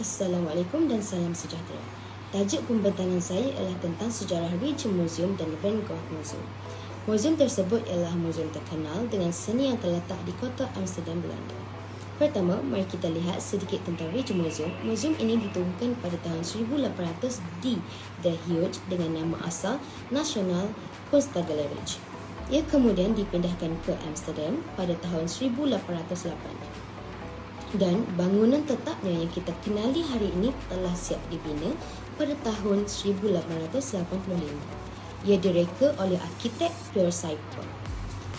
Assalamualaikum dan salam sejahtera. Tajuk pembentangan saya ialah tentang sejarah Ridge Museum dan Van Gogh Museum. Museum tersebut ialah museum terkenal dengan seni yang terletak di kota Amsterdam, Belanda. Pertama, mari kita lihat sedikit tentang Ridge Museum. Museum ini ditubuhkan pada tahun 1800 di The Huge dengan nama asal National Kunstgalerie. Ia kemudian dipindahkan ke Amsterdam pada tahun 1808 dan bangunan tetapnya yang kita kenali hari ini telah siap dibina pada tahun 1885. Ia direka oleh arkitek Pierre Saipa.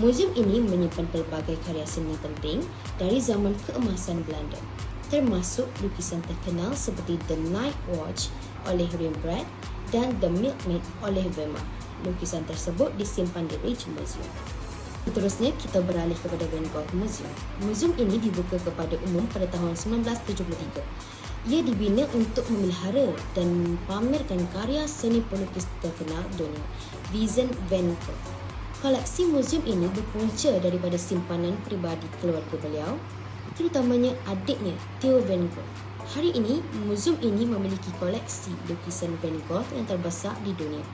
Museum ini menyimpan pelbagai karya seni penting dari zaman keemasan Belanda, termasuk lukisan terkenal seperti The Night Watch oleh Rembrandt dan The Milkmaid oleh Vermeer. Lukisan tersebut disimpan di Rijksmuseum. Seterusnya, kita beralih kepada Van Gogh Museum. Museum ini dibuka kepada umum pada tahun 1973. Ia dibina untuk memelihara dan pamerkan karya seni pelukis terkenal dunia, Vincent Van Gogh. Koleksi museum ini berpunca daripada simpanan peribadi keluarga beliau, terutamanya adiknya Theo Van Gogh. Hari ini, museum ini memiliki koleksi lukisan Van Gogh yang terbesar di dunia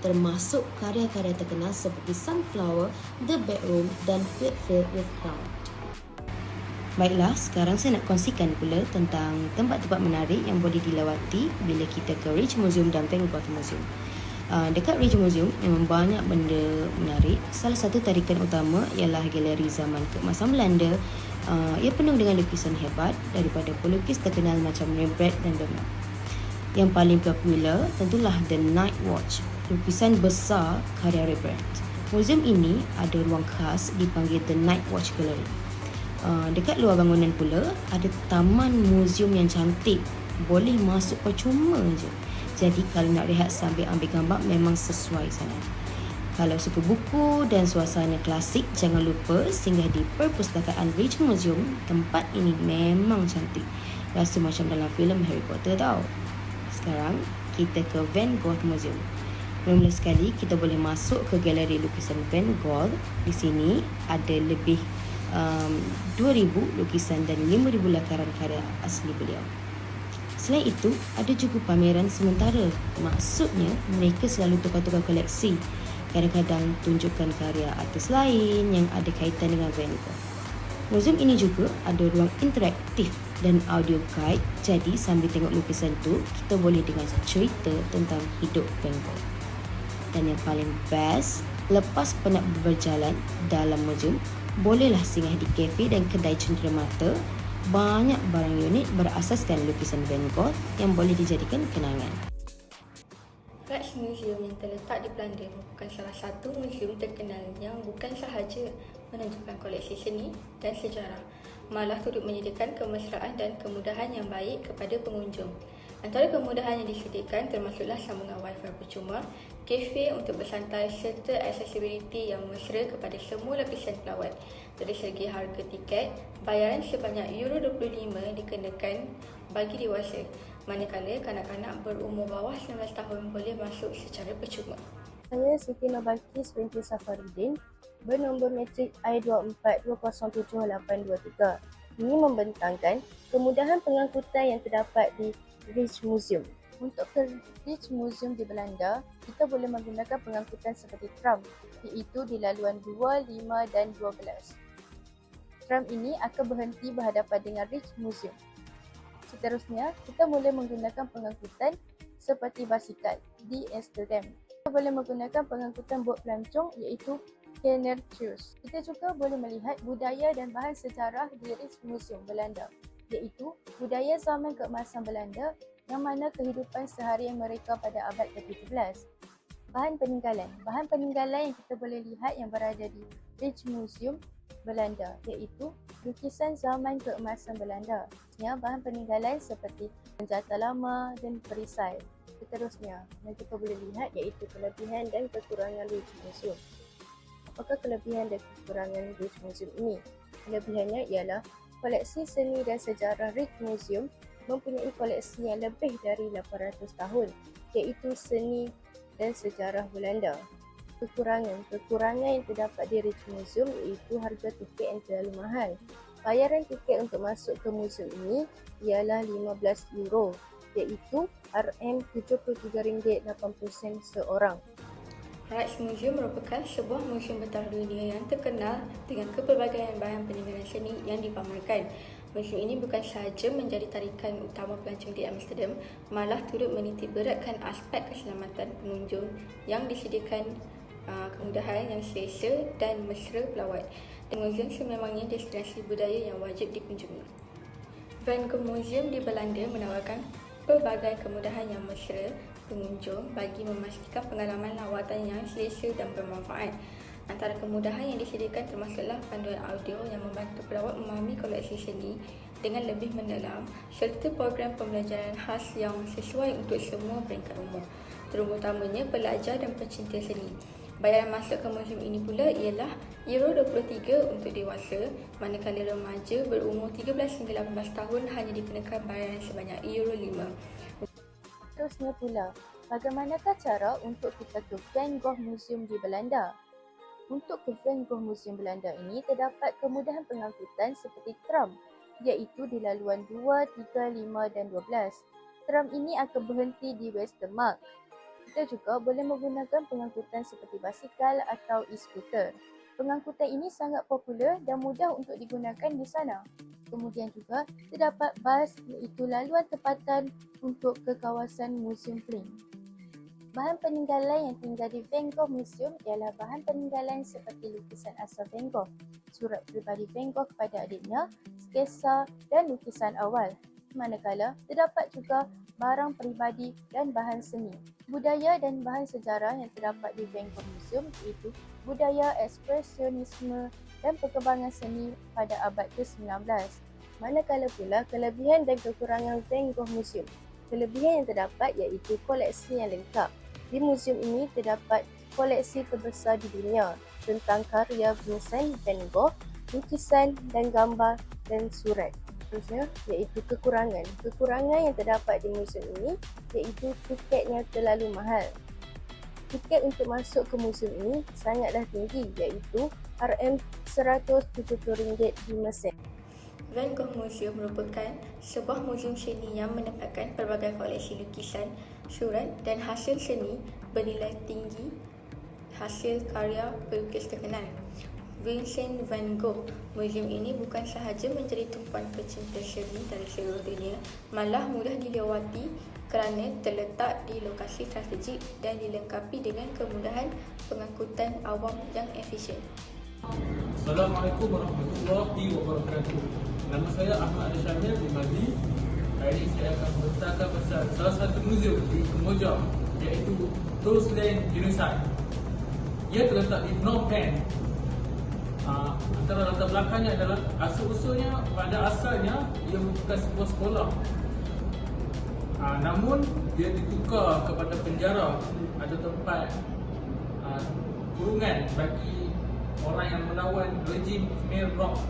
termasuk karya-karya terkenal seperti Sunflower, The Bedroom dan Filled with Crown. Baiklah, sekarang saya nak kongsikan pula tentang tempat-tempat menarik yang boleh dilawati bila kita ke Ridge Museum dan Van Gogh Museum. Uh, dekat Ridge Museum memang banyak benda menarik. Salah satu tarikan utama ialah galeri zaman keemasan Belanda. Uh, ia penuh dengan lukisan hebat daripada pelukis terkenal macam Rembrandt dan Vermeer. Yang paling popular tentulah The Night Watch lukisan besar karya Rembrandt. Museum ini ada ruang khas dipanggil The Night Watch Gallery. Uh, dekat luar bangunan pula ada taman museum yang cantik. Boleh masuk percuma je. Jadi kalau nak rehat sambil ambil gambar memang sesuai sana. Kalau suka buku dan suasana klasik, jangan lupa singgah di Perpustakaan Ridge Museum. Tempat ini memang cantik. Rasa macam dalam filem Harry Potter tau. Sekarang kita ke Van Gogh Museum. Mula sekali kita boleh masuk ke galeri lukisan Van Gogh. Di sini ada lebih um, 2000 lukisan dan 5000 lakaran karya asli beliau. Selain itu, ada juga pameran sementara. Maksudnya, mereka selalu tukar-tukar koleksi. Kadang-kadang tunjukkan karya artis lain yang ada kaitan dengan Van Gogh. Museum ini juga ada ruang interaktif dan audio guide. Jadi, sambil tengok lukisan tu, kita boleh dengar cerita tentang hidup Van Gogh dan yang paling best lepas penat berjalan dalam museum bolehlah singgah di kafe dan kedai cenderamata banyak barang unik berasaskan lukisan Van Gogh yang boleh dijadikan kenangan. Rijksmuseum yang terletak di Belanda merupakan salah satu museum terkenal yang bukan sahaja menunjukkan koleksi seni dan sejarah, malah turut menyediakan kemesraan dan kemudahan yang baik kepada pengunjung. Antara kemudahan yang disediakan termasuklah sambungan wifi percuma, kafe untuk bersantai serta accessibility yang mesra kepada semua lapisan pelawat. Dari segi harga tiket, bayaran sebanyak Euro 25 dikenakan bagi dewasa, manakala kanak-kanak berumur bawah 19 tahun boleh masuk secara percuma. Saya Siti Nabalkis binti Safaruddin bernombor metrik I24207823. Ini membentangkan kemudahan pengangkutan yang terdapat di Ridge Museum. Untuk ke Ridge Museum di Belanda, kita boleh menggunakan pengangkutan seperti tram iaitu di laluan 2, 5 dan 12. Tram ini akan berhenti berhadapan dengan Ridge Museum. Seterusnya, kita boleh menggunakan pengangkutan seperti basikal di Amsterdam. Kita boleh menggunakan pengangkutan bot pelancong iaitu Kennertjes. Kita juga boleh melihat budaya dan bahan sejarah di Ridge Museum Belanda iaitu budaya zaman keemasan Belanda yang mana kehidupan seharian mereka pada abad ke-17. Bahan peninggalan. Bahan peninggalan yang kita boleh lihat yang berada di Ridge Museum Belanda iaitu lukisan zaman keemasan Belanda. Ya, bahan peninggalan seperti senjata lama dan perisai. Seterusnya, yang kita boleh lihat iaitu kelebihan dan kekurangan Ridge Museum. Apakah kelebihan dan kekurangan Ridge Museum ini? Kelebihannya ialah koleksi seni dan sejarah Ridge Museum mempunyai koleksi yang lebih dari 800 tahun iaitu seni dan sejarah Belanda. Kekurangan Kekurangan yang terdapat di Ridge Museum iaitu harga tiket yang terlalu mahal. Bayaran tiket untuk masuk ke muzium ini ialah 15 euro iaitu RM73.80 seorang. Rights Museum merupakan sebuah museum bertaraf dunia yang terkenal dengan kepelbagaian bahan peninggalan seni yang dipamerkan. Museum ini bukan sahaja menjadi tarikan utama pelancong di Amsterdam, malah turut menitik beratkan aspek keselamatan pengunjung yang disediakan uh, kemudahan yang selesa dan mesra pelawat. Dan museum sememangnya destinasi budaya yang wajib dikunjungi. Van Gogh Museum di Belanda menawarkan pelbagai kemudahan yang mesra pengunjung bagi memastikan pengalaman lawatan yang selesa dan bermanfaat. Antara kemudahan yang disediakan termasuklah panduan audio yang membantu pelawat memahami koleksi seni dengan lebih mendalam serta program pembelajaran khas yang sesuai untuk semua peringkat umur, terutamanya pelajar dan pecinta seni. Bayaran masuk ke museum ini pula ialah Euro 23 untuk dewasa, manakala remaja berumur 13 hingga 18 tahun hanya dikenakan bayaran sebanyak Euro 5. Seterusnya pula, bagaimanakah cara untuk kita ke Van Gogh Museum di Belanda? Untuk ke Van Gogh Museum Belanda ini terdapat kemudahan pengangkutan seperti tram iaitu di laluan 2, 3, 5 dan 12. Tram ini akan berhenti di Westermark. Kita juga boleh menggunakan pengangkutan seperti basikal atau e-scooter. Pengangkutan ini sangat popular dan mudah untuk digunakan di sana. Kemudian juga terdapat bas iaitu laluan tempatan untuk ke kawasan Museum Flint. Bahan peninggalan yang tinggal di Van Gogh Museum ialah bahan peninggalan seperti lukisan asal Van Gogh, surat peribadi Van Gogh kepada adiknya, skesa dan lukisan awal. Manakala terdapat juga barang peribadi dan bahan seni. Budaya dan bahan sejarah yang terdapat di Van Gogh Museum iaitu budaya ekspresionisme dan perkembangan seni pada abad ke-19. Manakala pula kelebihan dan kekurangan Van Gogh Museum. Kelebihan yang terdapat iaitu koleksi yang lengkap. Di museum ini terdapat koleksi terbesar di dunia tentang karya Vincent Van Gogh, lukisan dan gambar dan surat. Seterusnya iaitu kekurangan. Kekurangan yang terdapat di museum ini iaitu tiketnya terlalu mahal. Tiket untuk masuk ke museum ini sangatlah tinggi iaitu RM170.5 Van Gogh Museum merupakan sebuah museum seni yang menempatkan pelbagai koleksi lukisan, surat dan hasil seni bernilai tinggi hasil karya pelukis terkenal. Vincent van Gogh Museum ini bukan sahaja menjadi tumpuan pecinta seni dari seluruh dunia, malah mudah dilewati kerana terletak di lokasi strategik dan dilengkapi dengan kemudahan pengangkutan awam yang efisien. Assalamualaikum warahmatullahi wabarakatuh. Nama saya Ahmad Ali Syamil bin Hari saya akan menceritakan pasal salah satu muzium di Kemboja iaitu Toastland Genocide. Ia terletak di Phnom Penh. Uh, antara latar belakangnya adalah asal-usulnya pada asalnya ia merupakan sebuah sekolah. Uh, namun dia ditukar kepada penjara atau tempat uh, kurungan bagi orang yang melawan rejim Khmer Rouge.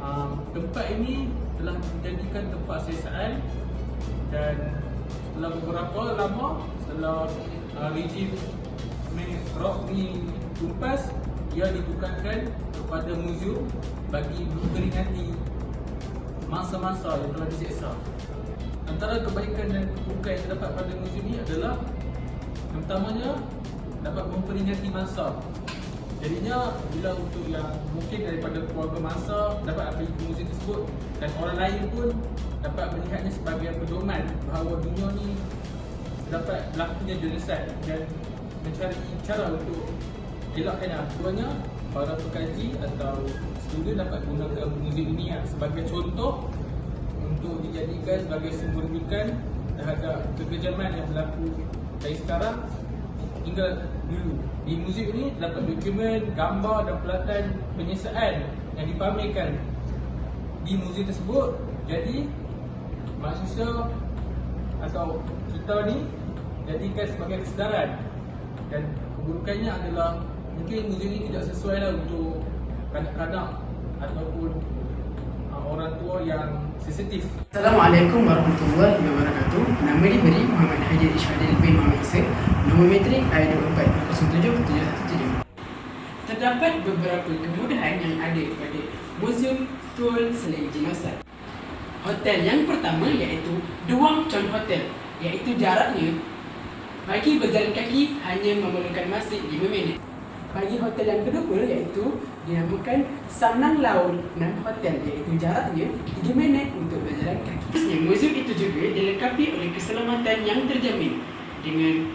Uh, tempat ini telah dijadikan tempat siasaan dan setelah beberapa lama setelah uh, rejim Rouge ni tumpas ia ditukarkan kepada muzium bagi memperingati masa-masa yang telah diseksa. Antara kebaikan dan keburukan yang terdapat pada muzium ini adalah yang pertamanya dapat memperingati masa Jadinya bila untuk yang mungkin daripada keluarga masa dapat pergi ke muzium tersebut dan orang lain pun dapat melihatnya sebagai pedoman bahawa dunia ni dapat berlakunya genocide dan mencari cara untuk elakkannya. Keduanya, para pekaji atau student dapat gunakan muzium ini sebagai contoh untuk dijadikan sebagai sumber rujukan terhadap kekejaman yang berlaku dari sekarang hingga dulu. Di muzium ini terdapat dokumen, gambar dan pelatihan penyiasaan yang dipamerkan di muzium tersebut. Jadi manusia atau kita ni jadikan sebagai kesedaran dan keburukannya adalah mungkin muzium ini tidak sesuai lah untuk kanak-kanak ataupun orang tua yang sensitif. Assalamualaikum warahmatullahi wabarakatuh. Nama diberi Muhammad Haji Ishadil bin Muhammad Isa. Nombor metrik I24 07 717. terdapat beberapa kemudahan yang ada pada Museum Tul Selain Jenazah. Hotel yang pertama iaitu Wang Chon Hotel iaitu jaraknya bagi berjalan kaki hanya memerlukan masa 5 minit. Bagi hotel yang kedua iaitu dinamakan Sanang Laut Nam Hotel iaitu jaraknya 3 minit untuk berjalan kaki. Museum itu juga dilengkapi oleh keselamatan yang terjamin dengan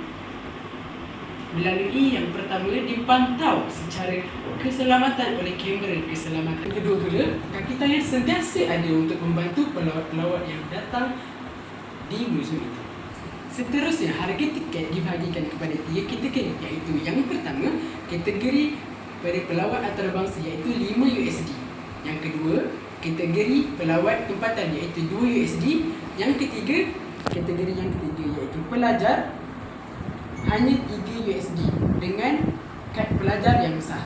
melalui yang pertama dipantau secara keselamatan oleh kamera keselamatan. Kedua pula, kaki tangan sentiasa ada untuk membantu pelawat-pelawat yang datang di museum itu. Seterusnya, harga tiket dibahagikan kepada tiga kategori iaitu yang pertama, kategori pada pelawat antarabangsa iaitu 5 USD. Yang kedua, kategori pelawat tempatan iaitu 2 USD. Yang ketiga, kategori yang ketiga iaitu pelajar hanya 3 USD dengan kad pelajar yang sah.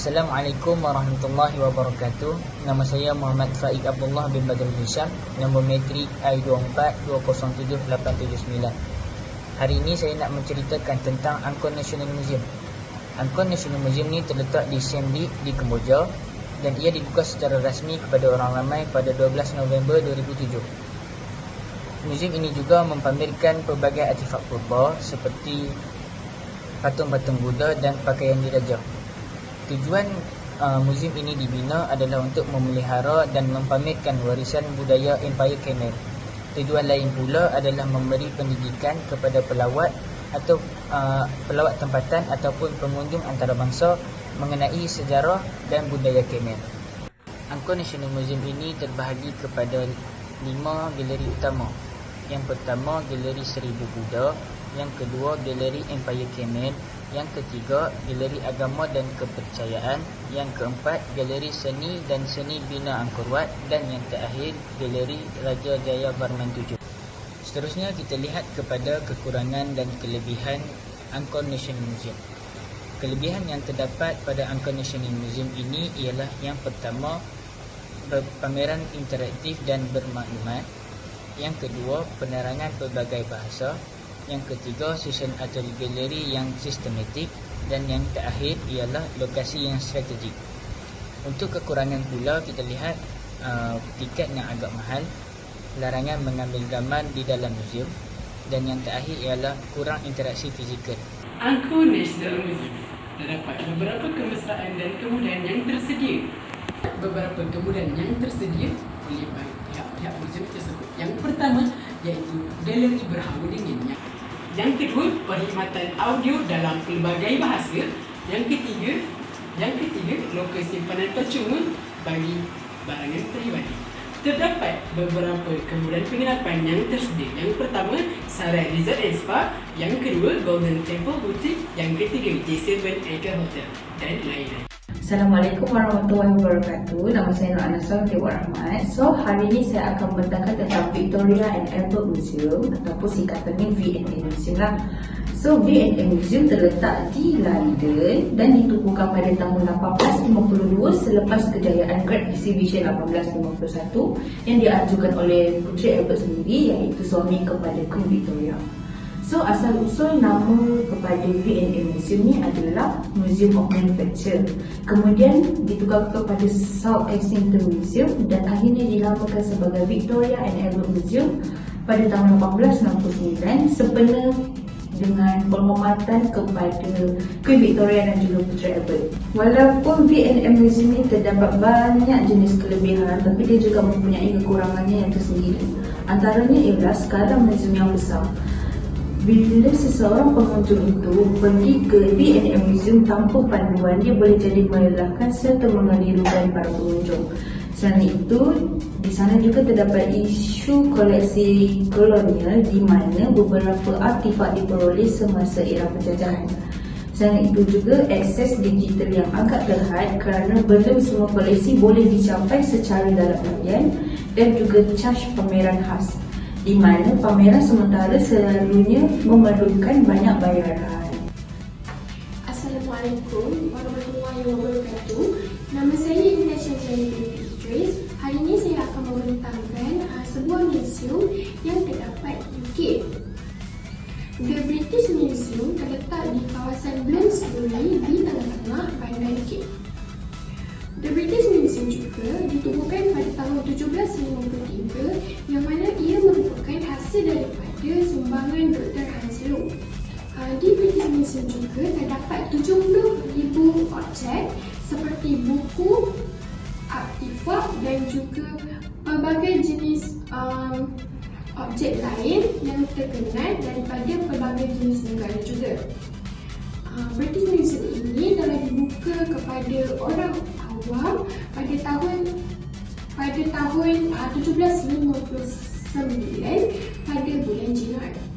Assalamualaikum warahmatullahi wabarakatuh. Nama saya Muhammad Faik Abdullah bin Badrul Hisham. Nombor metrik I2420789. Hari ini saya nak menceritakan tentang Angkor National Museum. Angkor National Museum ni terletak di Siem Reap di Kemboja dan ia dibuka secara rasmi kepada orang ramai pada 12 November 2007. Museum ini juga mempamerkan pelbagai artifak purba seperti patung-patung Buddha dan pakaian diraja. Tujuan uh, museum ini dibina adalah untuk memelihara dan mempamerkan warisan budaya Empire Khmer. Tujuan lain pula adalah memberi pendidikan kepada pelawat atau uh, pelawat tempatan ataupun pengunjung antarabangsa mengenai sejarah dan budaya Khmer. Angkor National Museum ini terbahagi kepada lima galeri utama yang pertama Galeri Seribu Buddha Yang kedua Galeri Empire Khmer Yang ketiga Galeri Agama dan Kepercayaan. Yang keempat Galeri Seni dan Seni Bina Angkor Wat Dan yang terakhir Galeri Raja Jaya Varman VII Seterusnya kita lihat kepada kekurangan dan kelebihan Angkor National Museum. Kelebihan yang terdapat pada Angkor National Museum ini ialah yang pertama pameran interaktif dan bermaklumat. Yang kedua, penerangan pelbagai bahasa. Yang ketiga, susun atau galeri yang sistematik. Dan yang terakhir ialah lokasi yang strategik. Untuk kekurangan pula, kita lihat uh, tiket yang agak mahal. Larangan mengambil gambar di dalam museum. Dan yang terakhir ialah kurang interaksi fizikal. Angkor National Museum terdapat beberapa kemesraan dan kemudahan yang tersedia. Beberapa kemudahan yang tersedia oleh pihak-pihak museum tersebut. Yang pertama iaitu galeri berhawa dinginnya. Yang kedua, perkhidmatan audio dalam pelbagai bahasa. Yang ketiga, yang ketiga, lokasi simpanan percuma bagi barangan peribadi. Terdapat beberapa kemudahan penginapan yang tersedia. Yang pertama, Sarai Resort and Spa. Yang kedua, Golden Temple Boutique. Yang ketiga, J7 Acre Hotel dan lain-lain. Assalamualaikum warahmatullahi wabarakatuh. Nama saya Nur Anasar Dewa Rahmat. So, hari ini saya akan membentangkan tentang Victoria and Albert Museum ataupun singkatannya V&A Museum lah. So, V&A Museum terletak di London dan ditubuhkan pada tahun 1852 selepas kejayaan Great Exhibition 1851 yang diajukan oleh Puteri Albert sendiri iaitu suami kepada Queen Victoria. So asal usul nama kepada V&A Museum ni adalah Museum of Manufacture. Kemudian ditukar kepada South Kensington Museum dan akhirnya dinamakan sebagai Victoria and Albert Museum pada tahun 1869 sepenuh dengan penghormatan kepada Queen Victoria dan juga Puteri Albert. Walaupun V&A Museum ini terdapat banyak jenis kelebihan tapi dia juga mempunyai kekurangannya yang tersendiri. Antaranya ialah skala museum yang besar. Bila seseorang pengunjung itu pergi ke V&M Museum tanpa panduan, dia boleh jadi melelahkan serta mengelirukan para pengunjung. Selain itu, di sana juga terdapat isu koleksi kolonial di mana beberapa artifak diperoleh semasa era penjajahan. Selain itu juga akses digital yang agak terhad kerana belum semua koleksi boleh dicapai secara dalam harian dan juga charge pameran khas di mana pameran sementara selalunya memerlukan banyak bayaran. Assalamualaikum warahmatullahi wabarakatuh. Nama saya Indonesia Jenny binti Idris. Hari ini saya akan membentangkan uh, sebuah museum yang terdapat di UK. The British Museum terletak di kawasan Bloomsbury di tengah-tengah Bandar Cape. The British Museum juga ditubuhkan pada tahun 1753 objek lain yang terkenal daripada pelbagai jenis negara juga. Uh, British Museum ini telah dibuka kepada orang awam pada tahun pada tahun uh, 1759 pada bulan Januari.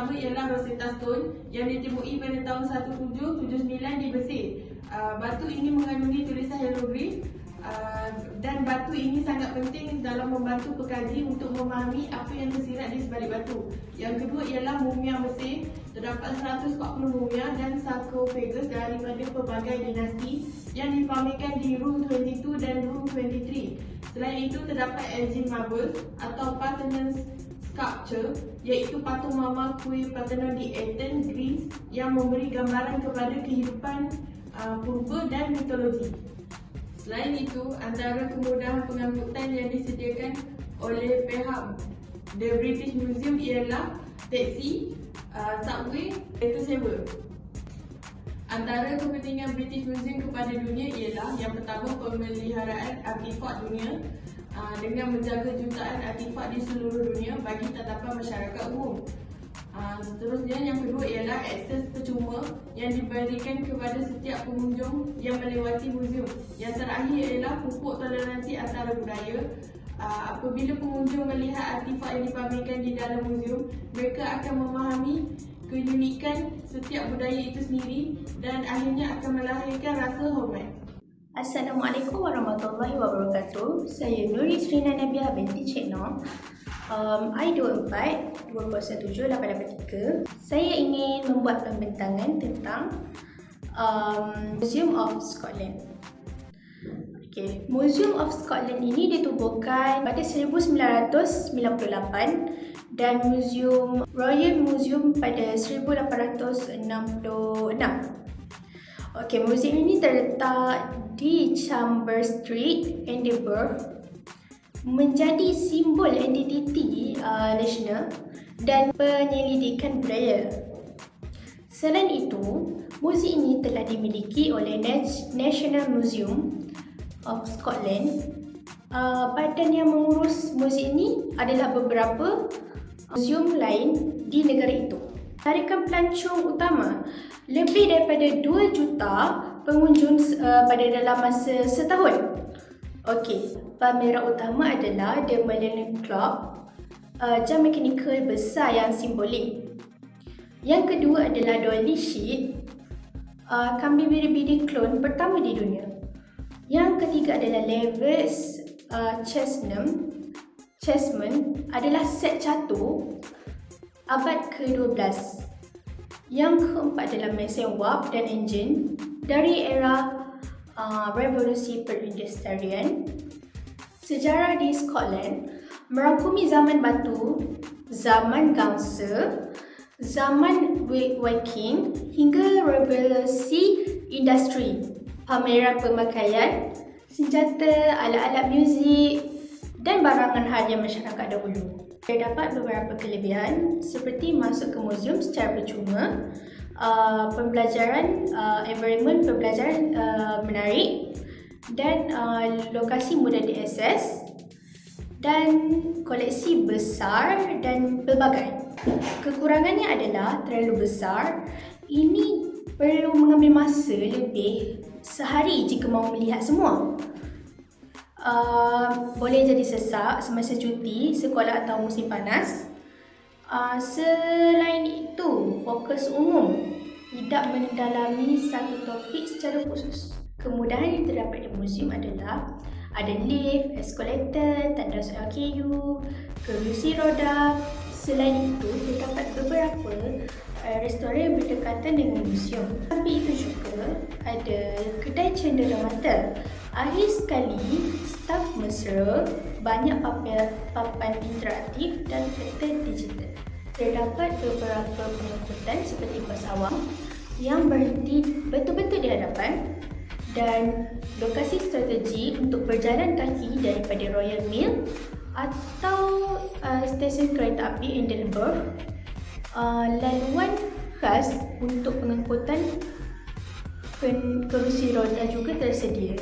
Pertama ialah Rosetta Stone yang ditemui pada tahun 1779 di Mesir. Uh, batu ini mengandungi tulisan hieroglif uh, dan batu ini sangat penting dalam membantu pekaji untuk memahami apa yang tersirat di sebalik batu. Yang kedua ialah mumia Mesir. Terdapat 140 mumia dan sarcophagus daripada pelbagai dinasti yang dipamerkan di room 22 dan room 23. Selain itu terdapat Elgin Marbles atau Parthenon Sculpture iaitu patung mama kuil Parthenon di Athens, Greece yang memberi gambaran kepada kehidupan uh, purba dan mitologi. Selain itu, antara kemudahan pengangkutan yang disediakan oleh pihak The British Museum ialah teksi, uh, subway, kereta sewa. Antara kepentingan British Museum kepada dunia ialah yang pertama pemeliharaan artifak dunia uh, dengan menjaga jutaan artifak di seluruh dunia bagi tatapan masyarakat umum. Uh, seterusnya yang kedua ialah akses percuma yang diberikan kepada setiap pengunjung yang melewati museum. Yang terakhir ialah pupuk toleransi antara budaya. Uh, apabila pengunjung melihat artifak yang dipamerkan di dalam museum, mereka akan memahami keunikan setiap budaya itu sendiri dan akhirnya akan melahirkan. Assalamualaikum warahmatullahi wabarakatuh. Saya Nuri Srina Nabiah binti Cik Noh. Um, I24 2017883. Saya ingin membuat pembentangan tentang um, Museum of Scotland. Okay. Museum of Scotland ini ditubuhkan pada 1998 dan Museum Royal Museum pada 1866. Okey, museum ini terletak di Chambers Street, Edinburgh. Menjadi simbol identiti uh, nasional dan penyelidikan budaya. Selain itu, museum ini telah dimiliki oleh National Museum of Scotland. Uh, badan yang mengurus museum ini adalah beberapa museum lain di negara itu. Tarikan pelancong utama lebih daripada 2 juta pengunjung uh, pada dalam masa setahun. Okey, pameran utama adalah The Millennium Clock, uh, jam mekanikal besar yang simbolik. Yang kedua adalah Dolly Sheet, uh, kambing biri-biri klon pertama di dunia. Yang ketiga adalah Levis uh, Chesnam, Chessman adalah set catur abad ke-12. Yang keempat adalah mesin warp dan enjin dari era uh, revolusi perindustrian. Sejarah di Scotland merangkumi zaman batu, zaman gangsa, zaman Viking hingga revolusi industri, pameran pemakaian, senjata, alat-alat muzik dan barangan harian masyarakat dahulu. Terdapat beberapa kelebihan seperti masuk ke muzium secara percuma, uh, pembelajaran, uh, environment pembelajaran uh, menarik dan uh, lokasi mudah diakses dan koleksi besar dan pelbagai. Kekurangannya adalah terlalu besar. Ini perlu mengambil masa lebih sehari jika mahu melihat semua. Uh, boleh jadi sesak semasa cuti, sekolah atau musim panas. Uh, selain itu, fokus umum tidak mendalami satu topik secara khusus. Kemudahan yang terdapat di muzium adalah ada lift, eskalator, tanda LKU, kerusi roda. Selain itu, terdapat beberapa uh, restoran berdekatan dengan muzium. Tapi itu juga ada kedai cendera mata Akhir sekali, staf mesra banyak papan, papan interaktif dan peta digital. Terdapat beberapa pengangkutan seperti bas awam yang berhenti betul-betul di hadapan dan lokasi strategi untuk berjalan kaki daripada Royal Mill atau uh, stesen kereta api Edinburgh uh, laluan khas untuk pengangkutan kerusi roda juga tersedia.